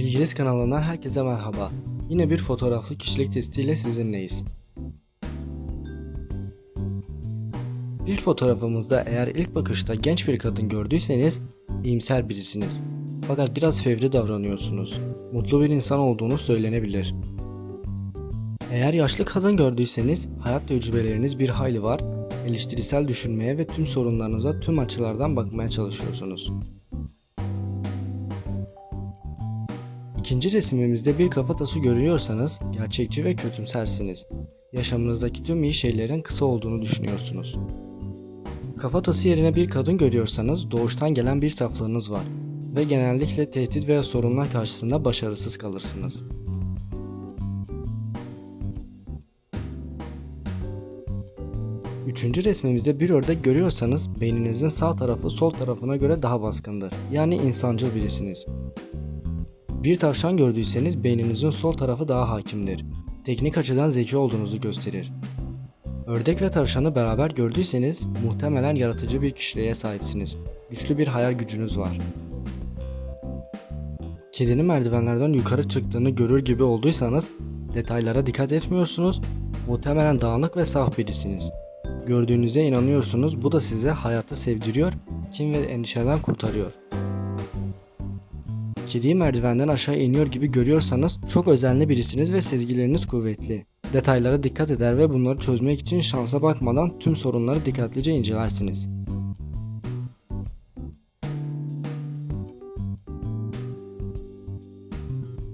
Bilgiliz kanalından herkese merhaba. Yine bir fotoğraflı kişilik testiyle sizinleyiz. İlk fotoğrafımızda eğer ilk bakışta genç bir kadın gördüyseniz iyimser birisiniz. Fakat biraz fevri davranıyorsunuz. Mutlu bir insan olduğunu söylenebilir. Eğer yaşlı kadın gördüyseniz hayat tecrübeleriniz bir hayli var, eleştirisel düşünmeye ve tüm sorunlarınıza tüm açılardan bakmaya çalışıyorsunuz. İkinci resimimizde bir kafatası görüyorsanız gerçekçi ve kötümsersiniz. Yaşamınızdaki tüm iyi şeylerin kısa olduğunu düşünüyorsunuz. Kafatası yerine bir kadın görüyorsanız doğuştan gelen bir saflığınız var ve genellikle tehdit veya sorunlar karşısında başarısız kalırsınız. Üçüncü resmimizde bir ördek görüyorsanız beyninizin sağ tarafı sol tarafına göre daha baskındır. Yani insancıl birisiniz. Bir tavşan gördüyseniz beyninizin sol tarafı daha hakimdir. Teknik açıdan zeki olduğunuzu gösterir. Ördek ve tavşanı beraber gördüyseniz muhtemelen yaratıcı bir kişiliğe sahipsiniz. Güçlü bir hayal gücünüz var. Kedinin merdivenlerden yukarı çıktığını görür gibi olduysanız detaylara dikkat etmiyorsunuz. Muhtemelen dağınık ve saf birisiniz. Gördüğünüze inanıyorsunuz. Bu da size hayatı sevdiriyor, kin ve endişeden kurtarıyor. Kediyi merdivenden aşağı iniyor gibi görüyorsanız çok özenli birisiniz ve sezgileriniz kuvvetli. Detaylara dikkat eder ve bunları çözmek için şansa bakmadan tüm sorunları dikkatlice incelersiniz.